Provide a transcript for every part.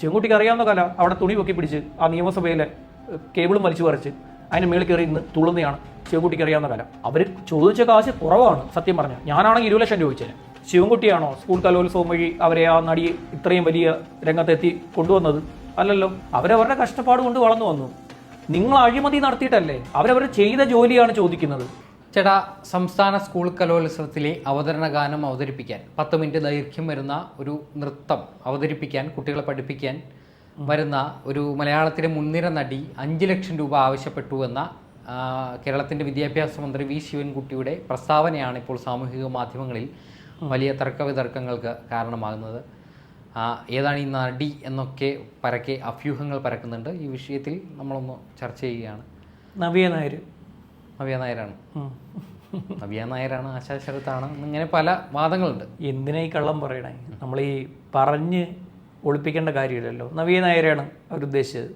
ശിവൻകുട്ടിക്ക് അറിയാവുന്ന കല അവിടെ തുണി പൊക്കി പിടിച്ച് ആ നിയമസഭയിലെ കേബിളും വലിച്ചു പറിച്ച് അതിന് മേളിൽ കയറി ഇന്ന് തുള്ളുന്നതാണ് ശിവൻകുട്ടിക്ക് അറിയാവുന്ന കല. അവർ ചോദിച്ച കാശ് കുറവാണ് സത്യം പറഞ്ഞാൽ ഞാനാണെങ്കിൽ ഇരുപത് ലക്ഷം ചോദിച്ചത് ശിവൻകുട്ടിയാണോ സ്കൂൾ കലോത്സവം വഴി അവരെ ആ നടി ഇത്രയും വലിയ രംഗത്തെത്തി കൊണ്ടുവന്നത്? അല്ലല്ലോ അവരവരുടെ കഷ്ടപ്പാട് കൊണ്ട് വളർന്നു വന്നു. നിങ്ങൾ അഴിമതി നടത്തിയിട്ടല്ലേ? അവരവർ ചെയ്ത ജോലിയാണ് ചോദിക്കുന്നത്. ചേട്ടാ സംസ്ഥാന സ്കൂൾ കലോത്സവത്തിലെ അവതരണ ഗാനം അവതരിപ്പിക്കാൻ പത്ത് മിനിറ്റ് ദൈർഘ്യം വരുന്ന ഒരു നൃത്തം അവതരിപ്പിക്കാൻ കുട്ടികളെ പഠിപ്പിക്കാൻ വരുന്ന ഒരു മലയാളത്തിലെ മുൻനിര നടി അഞ്ച് ലക്ഷം രൂപ ആവശ്യപ്പെട്ടു എന്ന കേരളത്തിന്റെ വിദ്യാഭ്യാസ മന്ത്രി വി ശിവൻകുട്ടിയുടെ പ്രസ്താവനയാണ് ഇപ്പോൾ സാമൂഹിക മാധ്യമങ്ങളിൽ വലിയ തർക്ക വിതർക്കങ്ങൾക്ക് കാരണമാകുന്നത്. ഏതാണ് ഈ നടി എന്നൊക്കെ പരക്കെ അഭ്യൂഹങ്ങൾ പരക്കുന്നുണ്ട്. ഈ വിഷയത്തിൽ നമ്മളൊന്ന് ചർച്ച ചെയ്യുകയാണ്. നവ്യ നായർ നവ്യ നായരാണ്. നവ്യ നായരാണ് ആശാ ശരത്താണ് ഇങ്ങനെ പല വാദങ്ങളുണ്ട്. എന്തിനാ ഈ കള്ളം പറയണേ? നമ്മൾ ഈ പറഞ്ഞ് ഒളിപ്പിക്കേണ്ട കാര്യമില്ലല്ലോ. നവ്യ നായരെയാണ് അവരുദ്ദേശിച്ചത്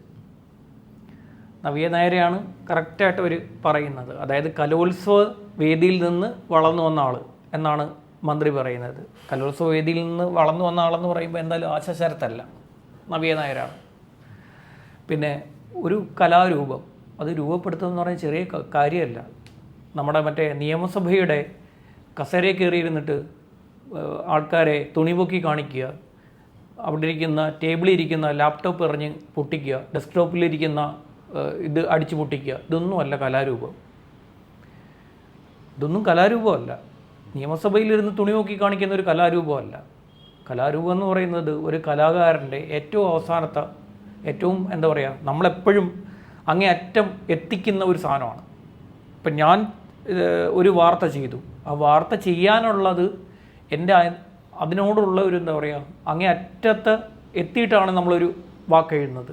നവ്യ നായരെയാണ് കറക്റ്റായിട്ട് അവർ പറയുന്നത്. അതായത് കലോത്സവ വേദിയിൽ നിന്ന് വളർന്നു വന്ന ആൾ എന്നാണ് മന്ത്രി പറയുന്നത്. കലോത്സവ വേദിയിൽ നിന്ന് വളർന്നു വന്ന ആളെന്ന് പറയുമ്പോൾ എന്തായാലും ആശാശരത്തല്ല. നവ്യ നായരാണ്. പിന്നെ ഒരു കലാരൂപം അത് രൂപപ്പെടുത്തുക എന്ന് പറഞ്ഞാൽ ചെറിയ കാര്യമല്ല. നമ്മുടെ മറ്റേ നിയമസഭയുടെ കസേരയിൽ കയറിയിരുന്നിട്ട് ആൾക്കാരെ തുണിപൊക്കി കാണിക്കുക അവിടെ ഇരിക്കുന്ന ടേബിളിരിക്കുന്ന ലാപ്ടോപ്പ് എറിഞ്ഞ് പൊട്ടിക്കുക ഡെസ്ക്ടോപ്പിലിരിക്കുന്ന ഇത് അടിച്ചു പൊട്ടിക്കുക ഇതൊന്നുമല്ല കലാരൂപം. ഇതൊന്നും കലാരൂപമല്ല. നിയമസഭയിലിരുന്ന് തുണി നോക്കി കാണിക്കുന്ന ഒരു കലാരൂപമല്ല. കലാരൂപം എന്ന് പറയുന്നത് ഒരു കലാകാരന്റെ ഏറ്റവും അവസാനത്തെ ഏറ്റവും എന്താ പറയുക നമ്മളെപ്പോഴും അങ്ങേ അറ്റം എത്തിക്കുന്ന ഒരു സാധനമാണ്. ഇപ്പം ഞാൻ ഒരു വാർത്ത ചെയ്തു. ആ വാർത്ത ചെയ്യാനുള്ളത് എന്റെ അതിനോടുള്ള ഒരു എന്താ പറയുക അങ്ങേ അറ്റത്ത് എത്തിയിട്ടാണ് നമ്മളൊരു വാക്ക് എഴുതുന്നത്.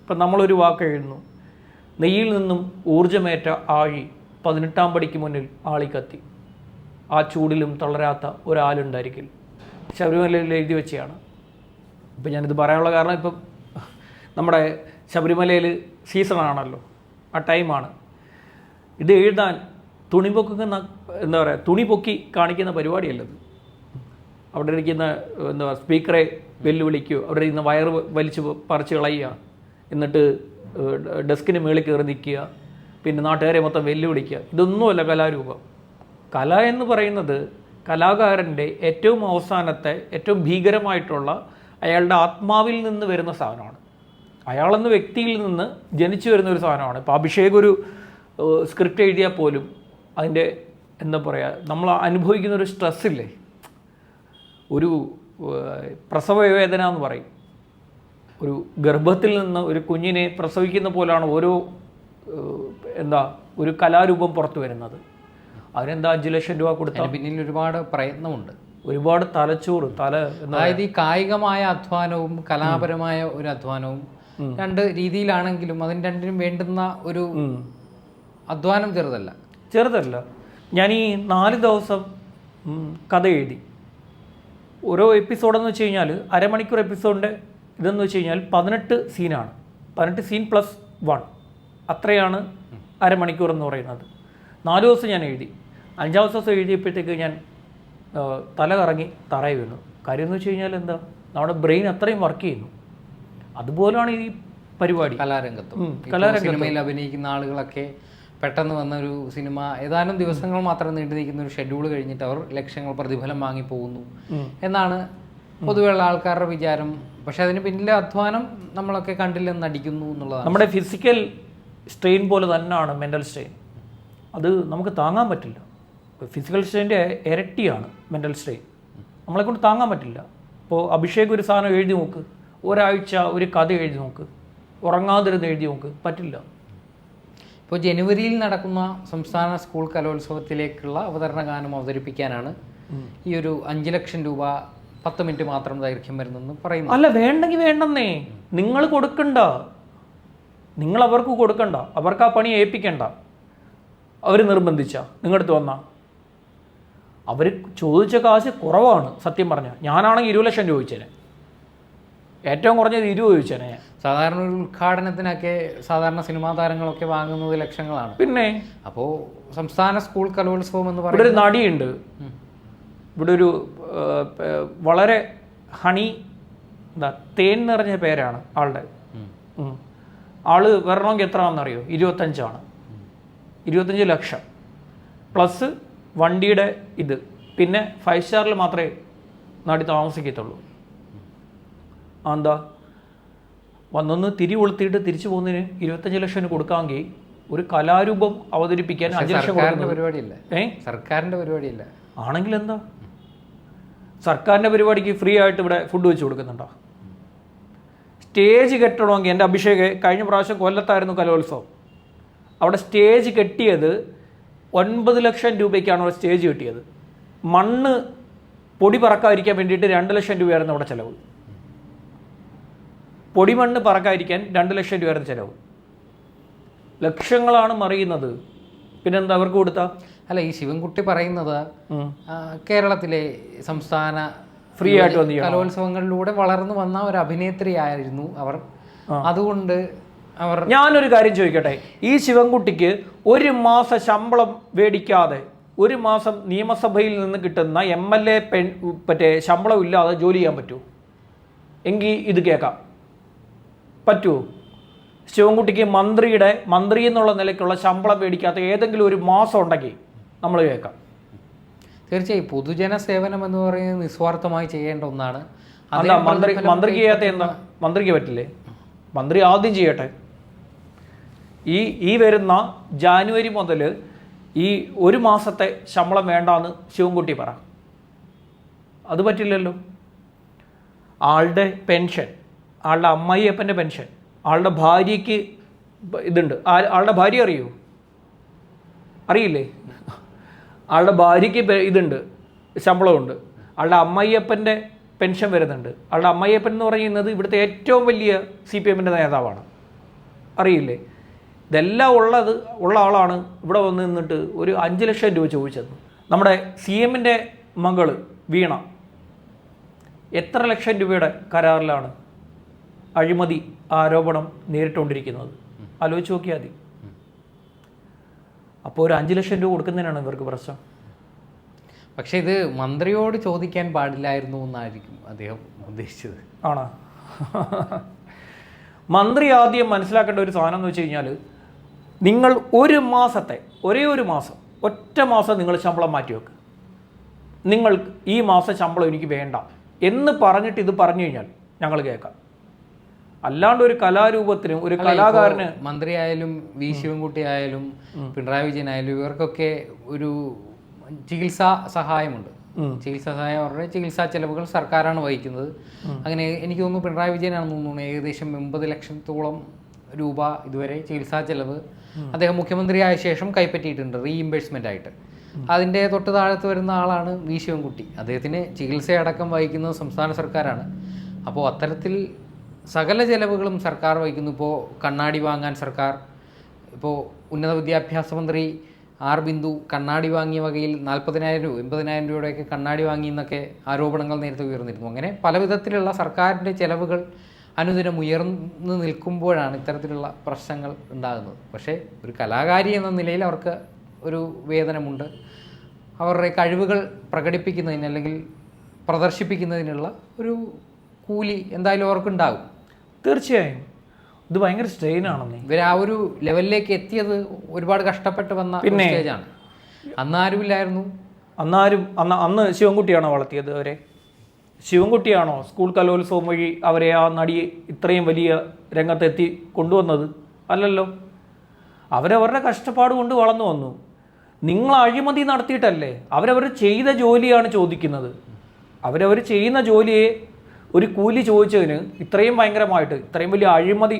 ഇപ്പം നമ്മളൊരു വാക്ക് എഴുതുന്നു. നെയ്യിൽ നിന്നും ഊർജമേറ്റ ആഴി പതിനെട്ടാം പടിക്ക് മുന്നിൽ ആളിക്കത്തി. ആ ചൂടിലും തളരാത്ത ഒരാളുണ്ടായിരിക്കും ശബരിമലയിൽ എഴുതി വെച്ചതാണ് ഇപ്പം ഞാനിത് പറയാനുള്ള കാരണം ഇപ്പം നമ്മുടെ ശബരിമലയിൽ സീസണാണല്ലോ. ആ ടൈമാണ്. ഇത് എഴുതാൻ തുണി പൊക്കുന്ന എന്താ പറയുക തുണി പൊക്കി കാണിക്കുന്ന പരിപാടിയല്ലത് അവിടെ ഇരിക്കുന്ന എന്താ പറയുക സ്പീക്കറെ വെല്ലുവിളിക്കുകയോ അവിടെ ഇരിക്കുന്ന വയർ വലിച്ച് പറിച്ച് കളയുക എന്നിട്ട് ഡെസ്കിന് മേളിൽ കയറി നിൽക്കുക പിന്നെ നാട്ടുകാരെ മൊത്തം വെല്ലുവിളിക്കുക. ഇതൊന്നുമല്ല കലാരൂപം. കല എന്ന് പറയുന്നത് കലാകാരന്റെ ഏറ്റവും അവസാനത്തെ ഏറ്റവും ഭീകരമായിട്ടുള്ള അയാളുടെ ആത്മാവിൽ നിന്ന് വരുന്ന സാധനമാണ്. അയാളെന്ന വ്യക്തിയിൽ നിന്ന് ജനിച്ചു വരുന്ന ഒരു സാധനമാണ്. ഇപ്പോൾ അഭിഷേക് ഒരു സ്ക്രിപ്റ്റ് എഴുതിയാൽ പോലും അതിന്റെ എന്താ പറയുക നമ്മൾ അനുഭവിക്കുന്ന ഒരു സ്ട്രെസ്സില്ലേ ഒരു പ്രസവവേദന പ്രസവ വേദന എന്ന് പറയും. ഒരു ഗർഭത്തിൽ നിന്ന് ഒരു കുഞ്ഞിനെ പ്രസവിക്കുന്ന പോലാണ് ഓരോ എന്താ ഒരു കലാരൂപം പുറത്തു വരുന്നത്. അതിനെന്താ അഞ്ച് ലക്ഷം രൂപ കൊടുത്താൽ പിന്നിൽ ഒരുപാട് പ്രയത്നമുണ്ട്. ഒരുപാട് തലച്ചോറ് തല അതായത് ഈ കായികമായ അധ്വാനവും കലാപരമായ ഒരു അധ്വാനവും രണ്ട് രീതിയിലാണെങ്കിലും അതിന് രണ്ടിനും വേണ്ടുന്ന ഒരു അധ്വാനം ചെറുതല്ല. ചെറുതല്ല. ഞാൻ ഈ നാല് ദിവസം കഥ എഴുതി. ഓരോ എപ്പിസോഡെന്ന് വെച്ച് കഴിഞ്ഞാൽ അരമണിക്കൂർ എപ്പിസോഡിന്റെ ഇതെന്ന് വെച്ച് കഴിഞ്ഞാൽ പതിനെട്ട് സീനാണ്. പതിനെട്ട് സീൻ പ്ലസ് വൺ. അത്രയാണ് അരമണിക്കൂർ എന്ന് പറയുന്നത്. നാല് ദിവസം ഞാൻ എഴുതി. അഞ്ചാം ദിവസം എഴുതിയപ്പോഴത്തേക്ക് ഞാൻ തല കറങ്ങി തറയി വീണു. കാര്യം എന്ന് വെച്ച് കഴിഞ്ഞാൽ എന്താ? നമ്മുടെ ബ്രെയിൻ അത്രയും വർക്ക് ചെയ്യുന്നു. അതുപോലെയാണ് ഈ പരിപാടി. കലാരംഗത്തും. സിനിമയിൽ അഭിനയിക്കുന്ന ആളുകളൊക്കെ പെട്ടെന്ന് വന്ന ഒരു സിനിമ ഏതാനും ദിവസങ്ങൾ മാത്രം നീണ്ടു നിൽക്കുന്ന ഒരു ഷെഡ്യൂൾ കഴിഞ്ഞിട്ട് അവർ ലക്ഷങ്ങൾ പ്രതിഫലം വാങ്ങി പോകുന്നു. എന്നാണ് പൊതുവെയുള്ള ആൾക്കാരുടെ വിചാരം. പക്ഷെ അതിന് പിന്നിലെ അധ്വാനം നമ്മളൊക്കെ കണ്ടില്ലെന്ന് നടിക്കുന്നു എന്നുള്ളതാണ്. നമ്മുടെ ഫിസിക്കൽ സ്ട്രെയിൻ പോലെ തന്നെയാണ് മെന്റൽ സ്ട്രെയിൻ അത് നമുക്ക് താങ്ങാൻ പറ്റില്ല. ഫിസിക്കൽ സ്ട്രെയിന്റെ ഇരട്ടിയാണ് മെന്റൽ സ്ട്രെയിൻ നമ്മളെ കൊണ്ട് താങ്ങാൻ പറ്റില്ല. ഇപ്പോൾ അഭിഷേക് ഒരു സാധനം എഴുതി നോക്ക്. ഒരാഴ്ച ഒരു കഥ എഴുതി നോക്ക്. ഉറങ്ങാതിരുന്ന് എഴുതി നോക്ക്. പറ്റില്ല. ഇപ്പോൾ ജനുവരിയിൽ നടക്കുന്ന സംസ്ഥാന സ്കൂൾ കലോത്സവത്തിലേക്കുള്ള അവതരണ ഗാനം അവതരിപ്പിക്കാനാണ് ഈ ഒരു അഞ്ച് ലക്ഷം രൂപ പത്ത് മിനിറ്റ് മാത്രം ദൈർഘ്യം വരുന്നെന്ന് പറയുന്നു അല്ല വേണ്ടെങ്കിൽ വേണ്ടെന്നേ. നിങ്ങൾ കൊടുക്കണ്ട. നിങ്ങൾ അവർക്ക് കൊടുക്കണ്ട. അവർക്ക് ആ പണി ഏൽപ്പിക്കണ്ട. അവർ നിർബന്ധിച്ച. നിങ്ങളടുത്ത് വന്നാ. അവർ ചോദിച്ച കാശ് കുറവാണ്. സത്യം പറഞ്ഞാൽ ഞാനാണെങ്കിൽ ഇരുപത് ലക്ഷം ചോദിച്ചേനെ. ഏറ്റവും കുറഞ്ഞത് ഇരുപത് ചോദിച്ചാണ് ഞാൻ. സാധാരണ ഒരു ഉദ്ഘാടനത്തിനൊക്കെ സാധാരണ സിനിമാ താരങ്ങളൊക്കെ വാങ്ങുന്നത് ലക്ഷങ്ങളാണ്. പിന്നെ? അപ്പോൾ സംസ്ഥാന സ്കൂൾ കലോത്സവം എന്ന് ഇവിടെ പറയുന്നത് ഒരു നടിയുണ്ട് ഇവിടെ ഒരു വളരെ ഹണി എന്താ തേൻ നിറഞ്ഞ പേരാണ് ആളുടെ. ആൾ വരണമെങ്കിൽ എത്രയാണെന്നറിയോ? ഇരുപത്തഞ്ചാണ്. ഇരുപത്തഞ്ച് ലക്ഷം. പ്ലസ് വണ്ടിയുടെ ഇത്. പിന്നെ ഫൈവ് സ്റ്റാറിൽ മാത്രമേ നടി താമസിക്കത്തുള്ളൂ. എന്താ? വന്നൊന്ന് തിരി കൊളുത്തിയിട്ട് തിരിച്ചു പോകുന്നതിന് ഇരുപത്തഞ്ച് ലക്ഷം കൊടുക്കാമെങ്കിൽ ഒരു കലാരൂപം അവതരിപ്പിക്കാൻ അഞ്ച് ലക്ഷം സർക്കാരിന്റെ ഏ? പരിപാടിയില്ല. ആണെങ്കിൽ എന്താ? സർക്കാരിന്റെ പരിപാടിക്ക് ഫ്രീ ആയിട്ട് ഇവിടെ ഫുഡ് വെച്ച് കൊടുക്കുന്നുണ്ടോ? സ്റ്റേജ് കെട്ടണമെങ്കിൽ എന്റെ അഭിഷേക് കഴിഞ്ഞ പ്രാവശ്യം കൊല്ലത്തായിരുന്നു കലോത്സവം. അവിടെ സ്റ്റേജ് കെട്ടിയത് ഒൻപത് ലക്ഷം രൂപയ്ക്കാണ് അവിടെ സ്റ്റേജ് കെട്ടിയത്. മണ്ണ് പൊടി പറക്കാതിരിക്കാൻ വേണ്ടിയിട്ട് രണ്ട് ലക്ഷം രൂപയായിരുന്നു അവിടെ ചിലവ്. പൊടിമണ്ണ് പറക്കാതിരിക്കാൻ രണ്ട് ലക്ഷം രൂപയായിരുന്നു ചിലവ്. ലക്ഷങ്ങളാണ് മറിയുന്നത്. പിന്നെന്താ അവർക്ക് കൊടുത്ത? അല്ല ഈ ശിവൻകുട്ടി പറയുന്നത് കേരളത്തിലെ സംസ്ഥാന ഫ്രീ ആയിട്ട് വന്നു. കലോത്സവങ്ങളിലൂടെ വളർന്നു വന്ന ഒരു അഭിനേത്രിയായിരുന്നു അവർ. അതുകൊണ്ട് അവർ ഞാനൊരു കാര്യം ചോദിക്കട്ടെ? ഈ ശിവൻകുട്ടിക്ക് ഒരു മാസ ശമ്പളം മേടിക്കാതെ ഒരു മാസം നിയമസഭയിൽ നിന്ന് കിട്ടുന്ന എം എൽ എ പെൺ മറ്റേ ശമ്പളം ഇല്ലാതെ ജോലി ചെയ്യാൻ പറ്റുമോ? എങ്കിൽ ഇത് കേൾക്കാം. പറ്റുമോ ശിവൻകുട്ടിക്ക് മന്ത്രിയുടെ മന്ത്രി എന്നുള്ള നിലയ്ക്കുള്ള ശമ്പളം മേടിക്കാത്ത ഏതെങ്കിലും ഒരു മാസം ഉണ്ടെങ്കിൽ നമ്മൾ കേൾക്കാം. തീർച്ചയായും പൊതുജന സേവനം എന്ന് പറയുന്നത് നിസ്വാർത്ഥമായി ചെയ്യേണ്ട ഒന്നാണ്. അല്ല മന്ത്രി മന്ത്രിക്ക് ചെയ്യാത്ത എന്താ? മന്ത്രിക്ക് പറ്റില്ലേ? മന്ത്രി ആദ്യം ചെയ്യട്ടെ. ഈ ഈ വരുന്ന ജാനുവരി മുതൽ ഈ ഒരു മാസത്തെ ശമ്പളം വേണ്ടാന്ന് ശിവൻകുട്ടി പറ. അത് പറ്റില്ലല്ലോ. ആളുടെ പെൻഷൻ. ആളുടെ അമ്മായിയപ്പന്റെ പെൻഷൻ ആളുടെ ഭാര്യയ്ക്ക് ഇതുണ്ട്. ആളുടെ ഭാര്യ അറിയോ? അറിയില്ലേ? ആളുടെ ഭാര്യയ്ക്ക് ഇതുണ്ട് ശമ്പളമുണ്ട്. ആളുടെ അമ്മായിയപ്പന്റെ പെൻഷൻ വരുന്നുണ്ട്. ആളുടെ അമ്മായിയപ്പൻ എന്ന് പറയുന്നത് ഇവിടുത്തെ ഏറ്റവും വലിയ സി പി എമ്മിന്റെ നേതാവാണ്. അറിയില്ലേ? ഇതെല്ലാം ഉള്ളത് ഉള്ള ആളാണ് ഇവിടെ വന്ന് നിന്നിട്ട് ഒരു അഞ്ച് ലക്ഷം രൂപ ചോദിച്ചത്. നമ്മുടെ സി എമ്മിന്റെ മകൾ വീണ എത്ര ലക്ഷം രൂപയുടെ കരാറിലാണ് അഴിമതി ആരോപണം നേരിട്ടുകൊണ്ടിരിക്കുന്നത്. ആലോചിച്ച് നോക്കിയാൽ മതി. അപ്പോൾ ഒരു അഞ്ച് ലക്ഷം രൂപ കൊടുക്കുന്നതിനാണ് ഇവർക്ക് പ്രശ്നം? പക്ഷേ ഇത് മന്ത്രിയോട് ചോദിക്കാൻ പാടില്ലായിരുന്നു എന്നായിരിക്കും അദ്ദേഹം ഉദ്ദേശിച്ചത്. ആണോ? മന്ത്രി ആദ്യം മനസ്സിലാക്കേണ്ട ഒരു സാധനം എന്ന് വെച്ച് കഴിഞ്ഞാൽ നിങ്ങൾ ഒരു മാസത്തെ ഒരേ ഒരു മാസം ഒറ്റ മാസം നിങ്ങൾ ശമ്പളം മാറ്റി വെക്കുക നിങ്ങൾ ഈ മാസം ശമ്പളം എനിക്ക് വേണ്ട എന്ന് പറഞ്ഞിട്ട് ഇത് പറഞ്ഞു കഴിഞ്ഞാൽ ഞങ്ങൾ കേൾക്കാം. അല്ലാണ്ട് ഒരു കലാരൂപത്തിന് ഒരു കലാകാരന് മന്ത്രി കലാകാരന് മന്ത്രിയായാലും വി ശിവൻകുട്ടി ആയാലും പിണറായി വിജയൻ ആയാലും ഇവർക്കൊക്കെ ഒരു ചികിത്സാ സഹായമുണ്ട്. ചികിത്സാ സഹായം അവരുടെ ചികിത്സാ ചെലവുകൾ സർക്കാരാണ് വഹിക്കുന്നത്. അങ്ങനെ എനിക്ക് തോന്നുന്നു പിണറായി വിജയനാണെന്ന് തോന്നുന്നു ഏകദേശം എൺപത് ലക്ഷത്തോളം രൂപ ഇതുവരെ ചികിത്സാ ചെലവ് അദ്ദേഹം മുഖ്യമന്ത്രി ആയ ശേഷം കൈപ്പറ്റിയിട്ടുണ്ട് റീഇംബേഴ്സ്മെന്റ് ആയിട്ട്. അതിന്റെ തൊട്ട് താഴത്ത് വരുന്ന ആളാണ് വി ശിവൻകുട്ടി. അദ്ദേഹത്തിന് ചികിത്സയടക്കം വഹിക്കുന്നത് സംസ്ഥാന സർക്കാരാണ്. അപ്പോൾ അത്തരത്തിൽ സകല ചെലവുകളും സർക്കാർ വഹിക്കുന്നു. ഇപ്പോൾ കണ്ണാടി വാങ്ങാൻ സർക്കാർ ഇപ്പോൾ ഉന്നത വിദ്യാഭ്യാസ മന്ത്രി ആർ ബിന്ദു കണ്ണാടി വാങ്ങിയ വകയിൽ നാൽപ്പതിനായിരം രൂപ എൺപതിനായിരം രൂപയുടെയൊക്കെ കണ്ണാടി വാങ്ങി എന്നൊക്കെ ആരോപണങ്ങൾ നേരത്തെ ഉയർന്നിരുന്നു. അങ്ങനെ പല വിധത്തിലുള്ള സർക്കാരിന്റെ ചെലവുകൾ അനുദിനം ഉയർന്നു നിൽക്കുമ്പോഴാണ് ഇത്തരത്തിലുള്ള പ്രശ്നങ്ങൾ ഉണ്ടാകുന്നത്. പക്ഷേ ഒരു കലാകാരി എന്ന നിലയിൽ അവർക്ക് ഒരു വേതനമുണ്ട്. അവരുടെ കഴിവുകൾ പ്രകടിപ്പിക്കുന്നതിന് അല്ലെങ്കിൽ പ്രദർശിപ്പിക്കുന്നതിനുള്ള ഒരു കൂലി എന്തായാലും അവർക്കുണ്ടാകും. തീർച്ചയായും. ഇത് ഭയങ്കര സ്ട്രെയിൻ ആണെന്നേ. ഇവർ ആ ഒരു ലെവലിലേക്ക് എത്തിയത് ഒരുപാട് കഷ്ടപ്പെട്ട് വന്ന പിന്നെ? സ്റ്റേജാണ് അന്നാരുമില്ലായിരുന്നു അന്നാരും അന്ന് അന്ന് ശിവൻകുട്ടിയാണോ വളർത്തിയത് അവരെ? ശിവൻകുട്ടിയാണോ സ്കൂൾ കലോത്സവം വഴി അവരെ ആ നടി ഇത്രയും വലിയ രംഗത്തെത്തി കൊണ്ടുവന്നത്? അല്ലല്ലോ. അവരവരുടെ കഷ്ടപ്പാട് കൊണ്ട് വളർന്നു വന്നു. നിങ്ങൾ അഴിമതി നടത്തിയിട്ടല്ലേ? അവരവർ ചെയ്ത ജോലിയാണ് ചോദിക്കുന്നത്. അവരവർ ചെയ്യുന്ന ജോലിയെ ഒരു കൂലി ചോദിച്ചതിന് ഇത്രയും ഭയങ്കരമായിട്ട് ഇത്രയും വലിയ അഴിമതി.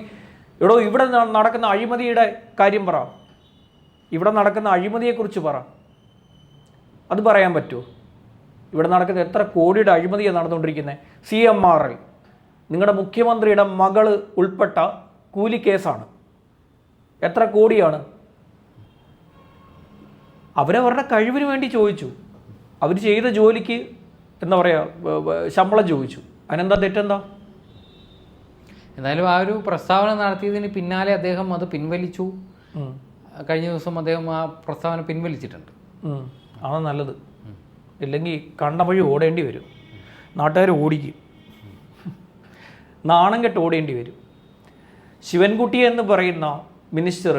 എടോ ഇവിടെ നടക്കുന്ന അഴിമതിയുടെ കാര്യം പറ. ഇവിടെ നടക്കുന്ന അഴിമതിയെക്കുറിച്ച് പറ. അത് പറയാൻ പറ്റുമോ ഇവിടെ നടക്കുന്ന എത്ര കോടിയുടെ അഴിമതിയാണ് നടന്നുകൊണ്ടിരിക്കുന്നത് സി എം ആർ എൽ നിങ്ങളുടെ മുഖ്യമന്ത്രിയുടെ മകൾ ഉൾപ്പെട്ട കൂലി കേസാണ്. എത്ര കോടിയാണ്? അവരവരുടെ കഴിവിന് വേണ്ടി ചോദിച്ചു. അവർ ചെയ്ത ജോലിക്ക് എന്താ പറയുക ശമ്പളം ചോദിച്ചു. അതിനെന്താ തെറ്റെന്താ? എന്തായാലും ആ ഒരു പ്രസ്താവന നടത്തിയതിന് പിന്നാലെ അദ്ദേഹം അത് പിൻവലിച്ചു. കഴിഞ്ഞ ദിവസം അദ്ദേഹം ആ പ്രസ്താവന പിൻവലിച്ചിട്ടുണ്ട്. അതാണ് നല്ലത്. ഇല്ലെങ്കിൽ കണ്ട വഴി ഓടേണ്ടി വരും. നാട്ടുകാർ ഓടിക്കും. നാണം കെട്ട് ഓടേണ്ടി വരും. ശിവൻകുട്ടി എന്ന് പറയുന്ന മിനിസ്റ്റർ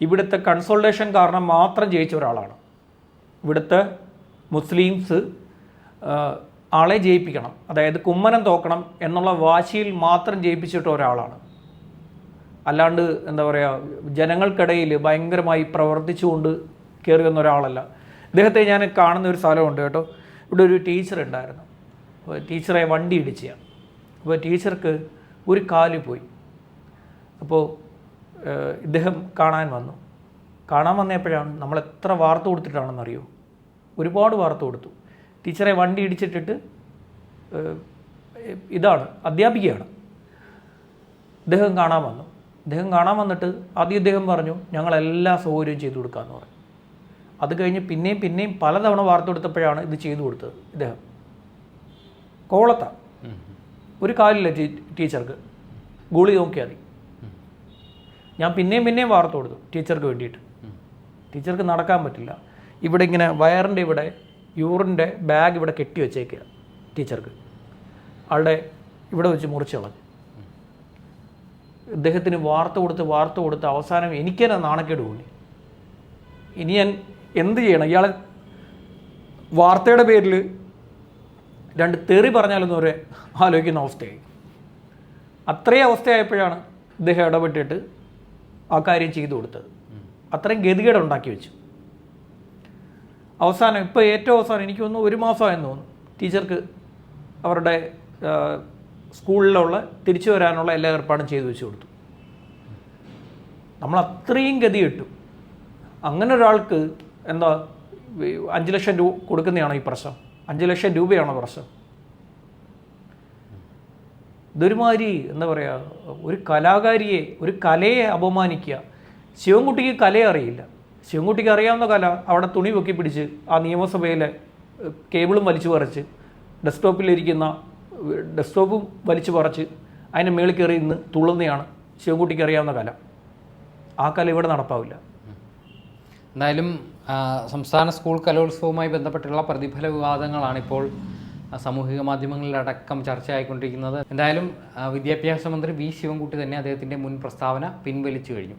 ഇവിടുത്തെ കൺസോൾട്ടേഷൻ കാരണം മാത്രം ജയിച്ച ഒരാളാണ്. ഇവിടുത്തെ മുസ്ലിംസ് ആളെ ജയിപ്പിക്കണം. അതായത് കുമ്മനം തോക്കണം എന്നുള്ള വാശിയിൽ മാത്രം ജയിപ്പിച്ചിട്ട ഒരാളാണ്. അല്ലാണ്ട് എന്താ പറയുക ജനങ്ങൾക്കിടയിൽ ഭയങ്കരമായി പ്രവർത്തിച്ചുകൊണ്ട് കയറി വന്ന ഒരാളല്ല. ഇദ്ദേഹത്തെ ഞാൻ കാണുന്ന ഒരു സ്ഥലമുണ്ട് കേട്ടോ. ഇവിടെ ഒരു ടീച്ചർ ഉണ്ടായിരുന്നു. അപ്പോൾ ടീച്ചറെ വണ്ടി ഇടിച്ചാണ് അപ്പോൾ ടീച്ചർക്ക് ഒരു കാൽ പോയി. അപ്പോൾ ഇദ്ദേഹം കാണാൻ വന്നു. കാണാൻ വന്നപ്പോഴാണ് നമ്മൾ എത്ര വാർത്ത കൊടുത്തിട്ടാണെന്നറിയോ? ഒരുപാട് വാർത്ത കൊടുത്തു. ടീച്ചറെ വണ്ടി ഇടിച്ചിട്ടിട്ട് ഇതാണ് അധ്യാപികയാണ്. അദ്ദേഹം കാണാൻ വന്നു. അദ്ദേഹം കാണാൻ വന്നിട്ട് ആദ്യം ഇദ്ദേഹം പറഞ്ഞു ഞങ്ങൾ എല്ലാ സൗകര്യവും ചെയ്തു കൊടുക്കാമെന്ന് പറഞ്ഞു. അത് കഴിഞ്ഞ് പിന്നെയും പിന്നെയും പലതവണ വാർത്ത കൊടുത്തപ്പോഴാണ് ഇത് ചെയ്തു കൊടുത്തത് ഇദ്ദേഹം. കോളത്ത ഒരു കാലില്ല ടീച്ചർക്ക്. ഗുളി നോക്കിയാൽ മതി. ഞാൻ പിന്നെയും പിന്നെയും വാർത്ത കൊടുത്തു ടീച്ചർക്ക് വേണ്ടിയിട്ട്. ടീച്ചർക്ക് നടക്കാൻ പറ്റില്ല. ഇവിടെ ഇങ്ങനെ വയറിന്റെ ഇവിടെ യൂറിന്റെ ബാഗ് ഇവിടെ കെട്ടി വെച്ചേക്കുക ടീച്ചർക്ക്. ആളുടെ ഇവിടെ വെച്ച് മുറിച്ച് കളഞ്ഞു. ഇദ്ദേഹത്തിന് വാർത്ത കൊടുത്ത് വാർത്ത കൊടുത്ത് അവസാനം എനിക്ക് തന്നെ നാണക്കേട് തോന്നി. ഇനി ഞാൻ എന്ത് ചെയ്യണം? ഇയാളെ വാർത്തയുടെ പേരിൽ രണ്ട് തെറി പറഞ്ഞാലൊന്നും ഒരു ആലോചിക്കുന്ന അവസ്ഥയായി. അത്രയും അവസ്ഥയായപ്പോഴാണ് ഇദ്ദേഹം ഇടപെട്ടിട്ട് ആ കാര്യം ചെയ്തു കൊടുത്തത്. അത്രയും ഗതികേട് ഉണ്ടാക്കി വെച്ചു. അവസാനം ഇപ്പോൾ ഏറ്റവും അവസാനം എനിക്ക് തോന്നുന്നു ഒരു മാസമായെന്ന് തോന്നുന്നു. ടീച്ചർക്ക് അവരുടെ സ്കൂളിലുള്ള തിരിച്ചു വരാനുള്ള എല്ലാ ഏർപ്പാടും ചെയ്തു വെച്ച് കൊടുത്തു. നമ്മൾ അത്രയും ഗതി കിട്ടും അങ്ങനെ ഒരാൾക്ക് എന്താ അഞ്ച് ലക്ഷം രൂപ കൊടുക്കുന്നതാണോ ഈ പ്രശ്നം? അഞ്ച് ലക്ഷം രൂപയാണോ പ്രശ്നം? ഇതൊരുമാതിരി എന്താ പറയുക ഒരു കലാകാരിയെ ഒരു കലയെ അപമാനിക്കുക. ശിവൻകുട്ടിക്ക് കലയെ അറിയില്ല. ശിവൻകുട്ടിക്ക് അറിയാവുന്ന കല അവിടെ തുണി പൊക്കി പിടിച്ച് ആ നിയമസഭയിലെ കേബിളും വലിച്ചു പറിച്ച് ഡെസ്ക്ടോപ്പിലിരിക്കുന്ന ഡെസ്ക്ടോപ്പും വലിച്ചു പറിച്ച് അതിന്റെ മേളിൽ കയറി ഇന്ന് തുള്ളുന്നതാണ് ശിവൻകുട്ടിക്ക് അറിയാവുന്ന കല. ആ കല ഇവിടെ നടപ്പാവില്ല. എന്തായാലും സംസ്ഥാന സ്കൂൾ കലോത്സവവുമായി ബന്ധപ്പെട്ടുള്ള പ്രതിഫല വിവാദങ്ങളാണ് ഇപ്പോൾ ആ, സാമൂഹിക മാധ്യമങ്ങളിലടക്കം ചർച്ചയായിക്കൊണ്ടിരിക്കുന്നത്. എന്തായാലും വിദ്യാഭ്യാസ മന്ത്രി വി ശിവൻകുട്ടി തന്നെ അദ്ദേഹത്തിന്റെ മുൻ പ്രസ്താവന പിൻവലിച്ചു കഴിഞ്ഞു.